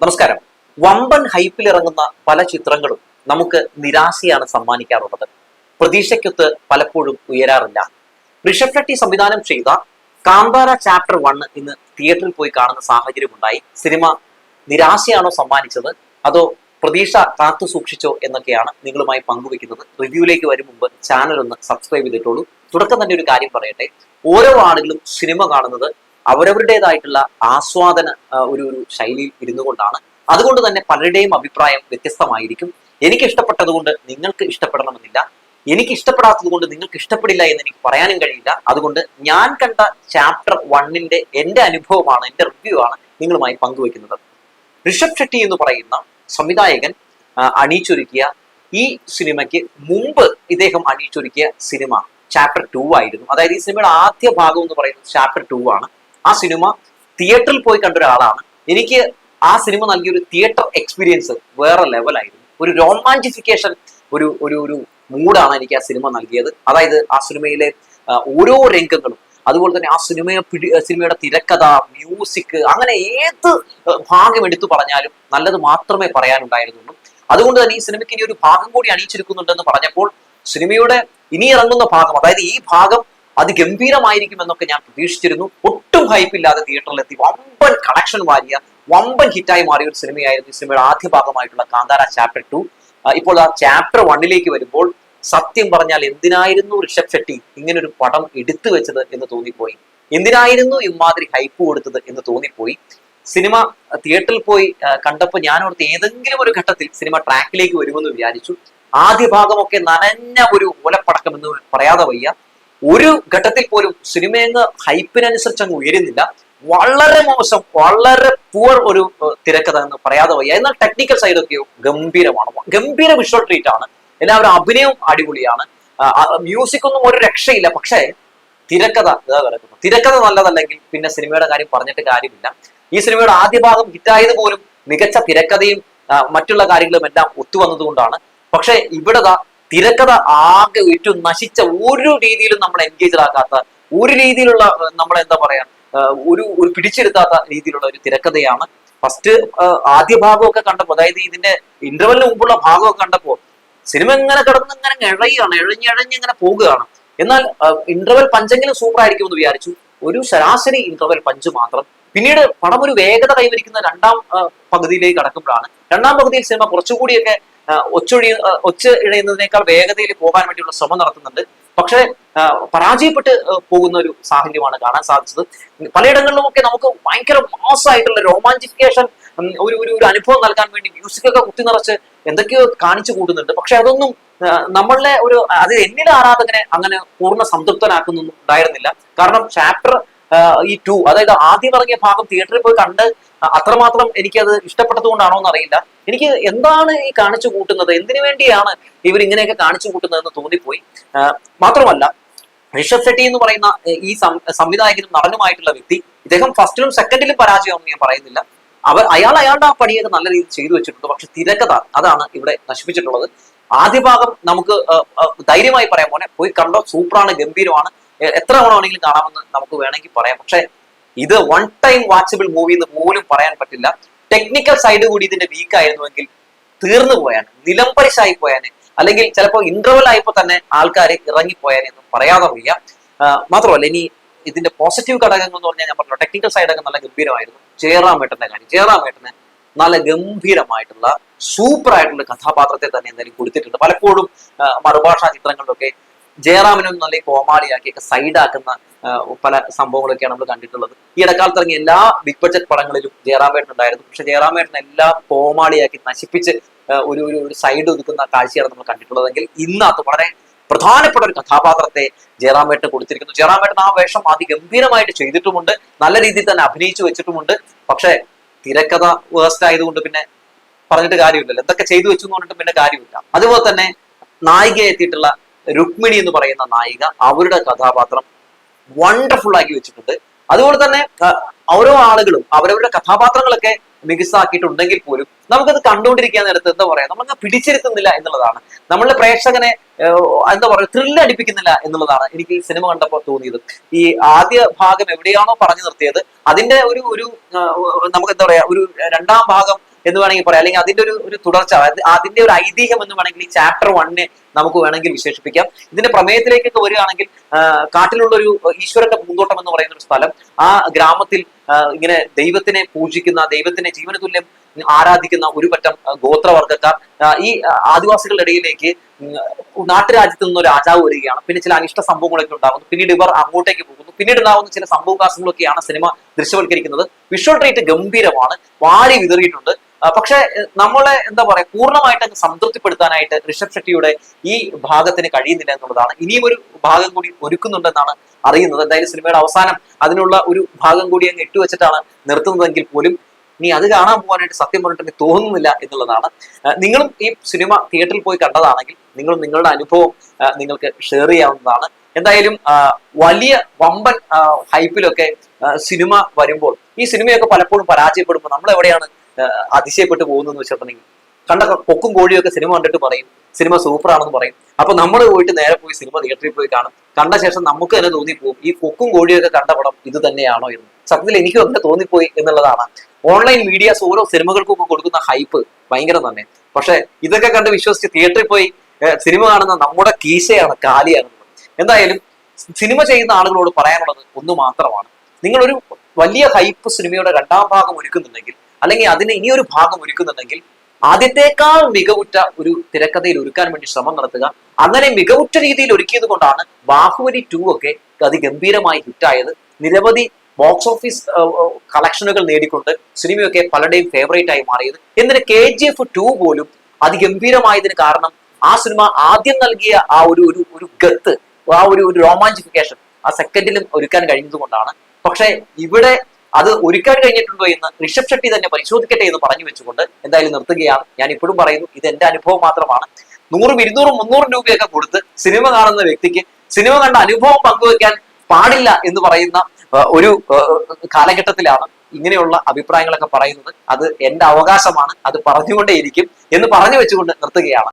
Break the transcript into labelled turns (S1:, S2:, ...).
S1: നമസ്കാരം. വമ്പൻ ഹൈപ്പിൽ ഇറങ്ങുന്ന പല ചിത്രങ്ങളും നമുക്ക് നിരാശയാണ് സമ്മാനിക്കാറുള്ളത്. പ്രതീക്ഷയ്ക്കൊത്ത് പലപ്പോഴും ഉയരാറില്ല. ഋഷഭ് ഷെട്ടി സംവിധാനം ചെയ്ത കാന്താര ചാപ്റ്റർ വണ് ഇന്ന് തിയേറ്ററിൽ പോയി കാണുന്ന സാഹചര്യം ഉണ്ടായി സിനിമ നിരാശയാണോ സമ്മാനിച്ചത്? അതോ പ്രതീക്ഷ കാത്തു സൂക്ഷിച്ചോ എന്നൊക്കെയാണ് നിങ്ങളുമായി പങ്കുവെക്കുന്നത് റിവ്യൂയിലേക്ക് വരും മുമ്പ് ചാനൽ ഒന്ന് സബ്സ്ക്രൈബ് ചെയ്തിട്ടുള്ളൂ തുടക്കം തന്നെ ഒരു കാര്യം പറയട്ടെ. ഓരോ ആളുകളും സിനിമ കാണുന്നത് അവരവരുടേതായിട്ടുള്ള ആസ്വാദന ഒരു ഒരു ശൈലിയിൽ ഇരുന്നു കൊണ്ടാണ്. അതുകൊണ്ട് തന്നെ പലരുടെയും അഭിപ്രായം വ്യത്യസ്തമായിരിക്കും. എനിക്ക് ഇഷ്ടപ്പെട്ടത് കൊണ്ട് നിങ്ങൾക്ക് ഇഷ്ടപ്പെടണമെന്നില്ല. എനിക്ക് ഇഷ്ടപ്പെടാത്തത് കൊണ്ട് നിങ്ങൾക്ക് ഇഷ്ടപ്പെടില്ല എന്ന് എനിക്ക് പറയാനും കഴിയില്ല. അതുകൊണ്ട് ഞാൻ കണ്ട ചാപ്റ്റർ വണ്ണിന്റെ എന്റെ അനുഭവമാണ് എന്റെ റിവ്യൂ ആണ് നിങ്ങളുമായി പങ്കുവെക്കുന്നത് ഋഷഭ് ഷെട്ടി എന്ന് പറയുന്ന സംവിധായകൻ അണിയിച്ചൊരുക്കിയ ഈ സിനിമയ്ക്ക് മുമ്പ് ഇദ്ദേഹം അണിയിച്ചൊരുക്കിയ സിനിമ ചാപ്റ്റർ ടു ആയിരുന്നു. അതായത് ഈ സിനിമയുടെ ആദ്യ ഭാഗം എന്ന് പറയുന്നത് ചാപ്റ്റർ ടു ആണ്. ആ സിനിമ തിയേറ്ററിൽ പോയി കണ്ട ഒരാളാണ്. എനിക്ക് ആ സിനിമ നൽകിയ ഒരു തിയേറ്റർ എക്സ്പീരിയൻസ് വേറെ ലെവലായിരുന്നു ഒരു റൊമാന്റിഫിക്കേഷൻ ഒരു ഒരു ഒരു മൂഡാണ് എനിക്ക് ആ സിനിമ നൽകിയത്. അതായത് ആ സിനിമയിലെ ഓരോ രംഗങ്ങളും അതുപോലെ തന്നെ ആ സിനിമയെ പിടി സിനിമയുടെ തിരക്കഥ മ്യൂസിക് അങ്ങനെ ഏത് ഭാഗം എടുത്തു പറഞ്ഞാലും നല്ലത് മാത്രമേ പറയാനുണ്ടായിരുന്നുള്ളൂ. അതുകൊണ്ട് തന്നെ ഈ സിനിമയ്ക്ക് ഇനി ഒരു ഭാഗം കൂടി അണിയിച്ചെടുക്കുന്നുണ്ടെന്ന് പറഞ്ഞപ്പോൾ സിനിമയുടെ ഇനി ഇറങ്ങുന്ന ഭാഗം അതായത് ഈ ഭാഗം അതിഗംഭീരമായിരിക്കും എന്നൊക്കെ ഞാൻ പ്രതീക്ഷിച്ചിരുന്നു. ഒട്ടും ഹൈപ്പില്ലാതെ തിയേറ്ററിലെത്തി വമ്പൻ കളക്ഷൻ വാരിയ വമ്പൻ ഹിറ്റായി മാറിയ ഒരു സിനിമയായിരുന്നു ഈ സിനിമയുടെ ആദ്യ ഭാഗമായിട്ടുള്ള കാന്താര ചാപ്റ്റർ ടു ഇപ്പോൾ ആ ചാപ്റ്റർ വണ്ണിലേക്ക് വരുമ്പോൾ സത്യം പറഞ്ഞാൽ എന്തിനായിരുന്നു ഋഷഭ് ഷെട്ടി ഇങ്ങനെ ഒരു പടം എടുത്തു വെച്ചത് എന്ന് തോന്നിപ്പോയി? എന്തിനായിരുന്നു ഇമാതിരി ഹൈപ്പ് കൊടുത്തത് എന്ന് തോന്നിപ്പോയി? സിനിമ തിയേറ്ററിൽ പോയി കണ്ടപ്പോൾ ഞാൻ ഓർത്ത് ഏതെങ്കിലും ഒരു ഘട്ടത്തിൽ സിനിമ ട്രാക്കിലേക്ക് വരുമെന്ന് വിചാരിച്ചു. ആദ്യ ഭാഗമൊക്കെ നനഞ്ഞ ഒരു ഓലപ്പടക്കം എന്ന് പറയാതെ വയ്യ. ഒരു ഘട്ടത്തിൽ പോലും സിനിമയെന്ന് ഹൈപ്പിനനുസരിച്ച് അങ്ങ് ഉയരുന്നില്ല. വളരെ മോശം വളരെ പുവർ ഒരു തിരക്കഥ എന്ന് പറയാതെ വയ്യ. എന്നാൽ ടെക്നിക്കൽ സൈഡ് സൈഡൊക്കെയോ ഗംഭീരമാണ്. ഗംഭീര വിഷ്വൽ ട്രീറ്റ് ആണ്. എല്ലാവരും അഭിനയവും അടിപൊളിയാണ്. മ്യൂസിക് ഒന്നും ഒരു രക്ഷയില്ല. പക്ഷേ തിരക്കഥ ഇതാ കിടക്കുന്നു. തിരക്കഥ നല്ലതല്ലെങ്കിൽ പിന്നെ സിനിമയുടെ കാര്യം പറഞ്ഞിട്ട് കാര്യമില്ല. ഈ സിനിമയുടെ ആദ്യ ഭാഗം ഹിറ്റായത് പോലും മികച്ച തിരക്കഥയും മറ്റുള്ള കാര്യങ്ങളും എല്ലാം ഒത്തുവന്നതുകൊണ്ടാണ്. പക്ഷേ ഇവിടെ തിരക്കഥ ആകെ ഏറ്റവും നശിച്ച ഒരു രീതിയിലും നമ്മൾ എൻഗേജ് ആക്കാത്ത ഒരു രീതിയിലുള്ള നമ്മളെന്താ പറയാ ഒരു ഒരു പിടിച്ചെടുക്കാത്ത രീതിയിലുള്ള ഒരു തിരക്കഥയാണ്. ഫസ്റ്റ് ആദ്യ ഭാഗമൊക്കെ കണ്ടപ്പോൾ അതായത് ഇതിന്റെ ഇന്റർവെല്ലിന് മുമ്പുള്ള ഭാഗമൊക്കെ കണ്ടപ്പോൾ സിനിമ ഇങ്ങനെ കിടന്ന് ഇങ്ങനെ ഇഴയാണ് ഇഴഞ്ഞിഴഞ്ഞ് ഇങ്ങനെ പോകുകയാണ്. എന്നാൽ ഇന്റർവെൽ പഞ്ചെങ്കിലും സൂപ്പർ ആയിരിക്കും എന്ന് വിചാരിച്ചു. ഒരു ശരാശരി ഇന്റർവെൽ പഞ്ച് മാത്രം. പിന്നീട് പടം ഒരു വേഗത കൈവരിക്കുന്ന രണ്ടാം പകുതിയിലേക്ക് കടക്കുമ്പോഴാണ്. രണ്ടാം പകുതിയിൽ സിനിമ കുറച്ചുകൂടിയൊക്കെ ഒച്ചൊഴി ഒച്ച ഇഴയുന്നതിനേക്കാൾ വേഗതയിൽ പോകാൻ വേണ്ടിയുള്ള ശ്രമം നടത്തുന്നുണ്ട്. പക്ഷേ പരാജയപ്പെട്ട് പോകുന്ന ഒരു സാഹചര്യമാണ് കാണാൻ സാധിച്ചത്. പലയിടങ്ങളിലുമൊക്കെ നമുക്ക് ഭയങ്കര മാസമായിട്ടുള്ള റൊമാന്റിഫിക്കേഷൻ ഒരു ഒരു ഒരു അനുഭവം നൽകാൻ വേണ്ടി മ്യൂസിക്കൊക്കെ കുത്തി നിറച്ച് എന്തൊക്കെയോ കാണിച്ചു കൂട്ടുന്നുണ്ട് പക്ഷെ അതൊന്നും നമ്മളുടെ ഒരു അത് എന്നിലെ ആരാധകനെ അങ്ങനെ പൂർണ സംതൃപ്തനാക്കുന്നൊന്നും ഉണ്ടായിരുന്നില്ല. കാരണം ചാപ്റ്റർ ഈ ടു അതായത് ആദ്യം ഇറങ്ങിയ ഭാഗം തിയേറ്ററിൽ പോയി കണ്ട് അത്രമാത്രം എനിക്കത് ഇഷ്ടപ്പെട്ടതുകൊണ്ടാണോ എന്ന് അറിയില്ല എനിക്ക് എന്താണ് ഈ കാണിച്ചു കൂട്ടുന്നത്? എന്തിനു വേണ്ടിയാണ് ഇവർ ഇങ്ങനെയൊക്കെ കാണിച്ചു കൂട്ടുന്നത് എന്ന് തോന്നിപ്പോയി മാത്രമല്ല ഋഷഭ് ഷെട്ടി എന്ന് പറയുന്ന ഈ സംവിധായകനും നടനുമായിട്ടുള്ള വ്യക്തി ഇദ്ദേഹം ഫസ്റ്റിലും സെക്കൻഡിലും പരാജയമാണെന്ന് ഞാൻ പറയുന്നില്ല. അവർ അയാൾ അയാളുടെ ആ പണിയൊക്കെ നല്ല രീതിയിൽ ചെയ്തു വെച്ചിട്ടുണ്ട്. പക്ഷെ തിരക്കഥ അതാണ് ഇവിടെ നശിപ്പിച്ചിട്ടുള്ളത്. ആദ്യ ഭാഗം നമുക്ക് ധൈര്യമായി പറയാൻ പോലെ പോയി കണ്ടോ സൂപ്പറാണ് ഗംഭീരമാണ്. എത്ര തവണ വേണമെങ്കിലും കാണാമെന്ന് നമുക്ക് വേണമെങ്കിൽ പറയാം. പക്ഷേ ഇത് വൺ ടൈം വാച്ചബിൾ മൂവി എന്ന് പോലും പറയാൻ പറ്റില്ല. ടെക്നിക്കൽ സൈഡ് കൂടി ഇതിന്റെ വീക്ക് ആയിരുന്നുവെങ്കിൽ തീർന്നു പോയാന് നിലംപരിശായി പോയാന് അല്ലെങ്കിൽ ചിലപ്പോൾ ഇന്റർവൽ ആയപ്പോൾ തന്നെ ആൾക്കാർ ഇറങ്ങിപ്പോയാനെ എന്ന് പറയാതെ വയ്യ. മാത്രമല്ല ഇനി ഇതിന്റെ പോസിറ്റീവ് ഘടകങ്ങൾ എന്ന് പറഞ്ഞാൽ ഞാൻ പറഞ്ഞു ടെക്നിക്കൽ സൈഡൊക്കെ നല്ല ഗംഭീരമായിരുന്നു. ജയറാമേട്ടന്റെ കാര്യം. ജയറാമേട്ടന് നല്ല ഗംഭീരമായിട്ടുള്ള സൂപ്പർ ആയിട്ടുള്ള കഥാപാത്രത്തെ തന്നെ എന്തായാലും കൊടുത്തിട്ടുണ്ട്. പലപ്പോഴും മറുഭാഷാ ചിത്രങ്ങളിലൊക്കെ ജയറാമിനും നല്ല കോമാളിയാക്കിയൊക്കെ സൈഡാക്കുന്ന പല സംഭവങ്ങളൊക്കെയാണ് നമ്മൾ കണ്ടിട്ടുള്ളത്. ഈ ഇടക്കാലത്ത് ഇറങ്ങിയ എല്ലാ ബിഗ് ബഡ്ജറ്റ് പടങ്ങളിലും ജയറാമേട്ടൻ ഉണ്ടായിരുന്നു. പക്ഷെ ജയറാമേട്ടൻ എല്ലാം കോമാളിയാക്കി നശിപ്പിച്ച് ഒരു ഒരു സൈഡ് ഒതുക്കുന്ന കാഴ്ചയാണ് നമ്മൾ കണ്ടിട്ടുള്ളതെങ്കിൽ ഇന്നത്ത് വളരെ പ്രധാനപ്പെട്ട ഒരു കഥാപാത്രത്തെ ജയറാമേട്ടന് കൊടുത്തിരിക്കുന്നു. ജയറാമേട്ടൻ ആ വേഷം അതിഗംഭീരമായിട്ട് ചെയ്തിട്ടുമുണ്ട്. നല്ല രീതിയിൽ തന്നെ അഭിനയിച്ചു വെച്ചിട്ടുമുണ്ട്. പക്ഷേ തിരക്കഥ വേസ്റ്റ് ആയതുകൊണ്ട് പിന്നെ പറഞ്ഞിട്ട് കാര്യമില്ലല്ലോ. എന്തൊക്കെ ചെയ്തു വെച്ചു എന്ന് പറഞ്ഞിട്ട് പിന്നെ കാര്യമില്ല. അതുപോലെ തന്നെ നായിക എത്തിയിട്ടുള്ള രുക്മിണി എന്ന് പറയുന്ന നായിക അവരുടെ കഥാപാത്രം വണ്ടർഫുൾ ആക്കി വെച്ചിട്ടുണ്ട്. അതുപോലെ തന്നെ ഓരോ ആളുകളും അവരവരുടെ കഥാപാത്രങ്ങളൊക്കെ മികസാക്കിയിട്ടുണ്ടെങ്കിൽ പോലും നമുക്കത് കണ്ടുകൊണ്ടിരിക്കാൻ നേരത്ത് എന്താ പറയാ നമ്മളങ്ങ് പിടിച്ചിരുത്തുന്നില്ല എന്നുള്ളതാണ്. നമ്മളുടെ പ്രേക്ഷകനെ എന്താ പറയുക ത്രില്ല് അടിപ്പിക്കുന്നില്ല എന്നുള്ളതാണ് എനിക്ക് സിനിമ കണ്ടപ്പോൾ തോന്നിയത്. ഈ ആദ്യ ഭാഗം എവിടെയാണോ പറഞ്ഞു നിർത്തിയത് അതിന്റെ ഒരു ഒരു നമുക്ക് എന്താ പറയാ ഒരു രണ്ടാം ഭാഗം എന്ന് വേണമെങ്കിൽ പറയാം. അല്ലെങ്കിൽ അതിന്റെ ഒരു ഒരു തുടർച്ച അതിന്റെ ഒരു ഐതിഹ്യം എന്ന് വേണമെങ്കിൽ ഈ ചാപ്റ്റർ വണ്ണിനെ നമുക്ക് വേണമെങ്കിൽ വിശേഷിപ്പിക്കാം. ഇതിന്റെ പ്രമേയത്തിലേക്കൊക്കെ വരികയാണെങ്കിൽ കാട്ടിലുള്ള ഒരു ഈശ്വരന്റെ പൂന്തോട്ടം എന്ന് പറയുന്ന ഒരു സ്ഥലം ആ ഗ്രാമത്തിൽ ഇങ്ങനെ ദൈവത്തിനെ പൂജിക്കുന്ന ദൈവത്തിനെ ജീവന തുല്യം ആരാധിക്കുന്ന ഒരു പറ്റം ഗോത്രവർഗക്കാർ ഈ ആദിവാസികളുടെ ഇടയിലേക്ക് നാട്ടുരാജ്യത്ത് നിന്ന് ഒരു രാജാവ് വരികയാണ്. പിന്നെ ചില അനിഷ്ട സംഭവങ്ങളൊക്കെ ഉണ്ടാകുന്നു. പിന്നീട് ഇവർ അങ്ങോട്ടേക്ക് പോകുന്നു. പിന്നീട് ഉണ്ടാകുന്ന ചില സംഭവകാശങ്ങളൊക്കെയാണ് സിനിമ ദൃശ്യവൽക്കരിക്കുന്നത്. വിഷ്വൽ ട്രീറ്റ് ഗംഭീരമാണ്. വാരി വിതറിയിട്ടുണ്ട്. പക്ഷേ നമ്മളെ എന്താ പറയാ പൂർണമായിട്ട് സംതൃപ്തിപ്പെടുത്താനായിട്ട് ഋഷഭ് ഷെട്ടിയുടെ ഈ ഭാഗത്തിന് കഴിയുന്നില്ല എന്നുള്ളതാണ്. ഇനിയും ഒരു ഭാഗം കൂടി ഒരുക്കുന്നുണ്ടെന്നാണ് അറിയുന്നത്. എന്തായാലും സിനിമയുടെ അവസാനം അതിനുള്ള ഒരു ഭാഗം കൂടി അങ്ങ് ഇട്ടുവെച്ചിട്ടാണ് നിർത്തുന്നതെങ്കിൽ പോലും ഇനി അത് കാണാൻ പോകാനായിട്ട് സത്യം പറഞ്ഞിട്ട് തോന്നുന്നില്ല എന്നുള്ളതാണ്. നിങ്ങളും ഈ സിനിമ തിയേറ്ററിൽ പോയി കണ്ടതാണെങ്കിൽ നിങ്ങളും നിങ്ങളുടെ അനുഭവം നിങ്ങൾക്ക് ഷെയർ ചെയ്യാവുന്നതാണ്. എന്തായാലും വലിയ വമ്പൻ ഹൈപ്പിലൊക്കെ സിനിമ വരുമ്പോൾ ഈ സിനിമയൊക്കെ പലപ്പോഴും പരാജയപ്പെടുമ്പോൾ നമ്മൾ എവിടെയാണ് ആ, പോകുന്നു എന്ന് വെച്ചിട്ടുണ്ടെങ്കിൽ കണ്ട കൊക്കും കോഴിയൊക്കെ സിനിമ കണ്ടിട്ട് പറയും. സിനിമ സൂപ്പർ ആണെന്ന് പറയും. അപ്പൊ നമ്മൾ പോയിട്ട് നേരെ പോയി സിനിമ തിയേറ്ററിൽ പോയി കാണും. കണ്ട ശേഷം നമുക്ക് തന്നെ തോന്നിപ്പോകും ഈ കൊക്കും കോഴിയൊക്കെ കണ്ട പടം ഇത് തന്നെയാണോ എന്ന്. സത്യത്തിൽ എനിക്കും അങ്ങനെ തോന്നിപ്പോയി എന്നുള്ളതാണ്. ഓൺലൈൻ മീഡിയാസ് ഓരോ സിനിമകൾക്കൊക്കെ കൊടുക്കുന്ന ഹൈപ്പ് ഭയങ്കരം തന്നെ. പക്ഷെ ഇതൊക്കെ കണ്ട് വിശ്വസിച്ച് തിയേറ്ററിൽ പോയി സിനിമ കാണുന്ന നമ്മുടെ കീശയാണ് കാലിയാണ്. എന്തായാലും സിനിമ ചെയ്യുന്ന ആളുകളോട് പറയാനുള്ളത് ഒന്ന് മാത്രമാണ്. നിങ്ങളൊരു വലിയ ഹൈപ്പ് സിനിമയുടെ രണ്ടാം ഭാഗം ഒരുക്കുന്നുണ്ടെങ്കിൽ അല്ലെങ്കിൽ അതിന് ഇനിയൊരു ഭാഗം ഒരുക്കുന്നുണ്ടെങ്കിൽ ആദ്യത്തേക്കാൾ മികവുറ്റ ഒരു തിരക്കഥയിൽ ഒരുക്കാൻ വേണ്ടി ശ്രമം നടത്തുക. അങ്ങനെ മികവുറ്റ രീതിയിൽ ഒരുക്കിയത് കൊണ്ടാണ് ബാഹുബലി ടു ഒക്കെ അതിഗംഭീരമായി ഹിറ്റായത് നിരവധി ബോക്സ് ഓഫീസ് കളക്ഷനുകൾ നേടിക്കൊണ്ട് സിനിമയൊക്കെ പലരുടെയും ഫേവറേറ്റ് ആയി മാറിയത്. എന്നിട്ട് കെ ജി എഫ് ടു പോലും അതിഗംഭീരമായതിന് കാരണം ആ സിനിമ ആദ്യം നൽകിയ ആ ഒരു ഒരു ഒരു ഗത്ത് ആ ഒരു ഒരു റോമാഞ്ചിഫിക്കേഷൻ ആ സെക്കൻഡിലും ഒരുക്കാൻ കഴിഞ്ഞതുകൊണ്ടാണ്. പക്ഷേ ഇവിടെ അത് ഒരുക്കാൻ കഴിഞ്ഞിട്ടുണ്ടോ എന്ന് ഋഷഭ് ഷെട്ടി തന്നെ പരിശോധിക്കട്ടെ എന്ന് പറഞ്ഞു വെച്ചുകൊണ്ട് എന്തായാലും നിർത്തുകയാണ്. ഞാൻ ഇപ്പോഴും പറയുന്നു ഇത് എന്റെ അനുഭവം മാത്രമാണ്. നൂറും ഇരുന്നൂറും മുന്നൂറും രൂപയൊക്കെ കൊടുത്ത് സിനിമ കാണുന്ന വ്യക്തിക്ക് സിനിമ കണ്ട അനുഭവം പങ്കുവെക്കാൻ പാടില്ല എന്ന് പറയുന്ന ഒരു കാലഘട്ടത്തിലാണ് ഇങ്ങനെയുള്ള അഭിപ്രായങ്ങളൊക്കെ പറയുന്നത്. അത് എന്റെ അവകാശമാണ് അത് പറഞ്ഞുകൊണ്ടേയിരിക്കും എന്ന് പറഞ്ഞു വെച്ചുകൊണ്ട് നിർത്തുകയാണ്.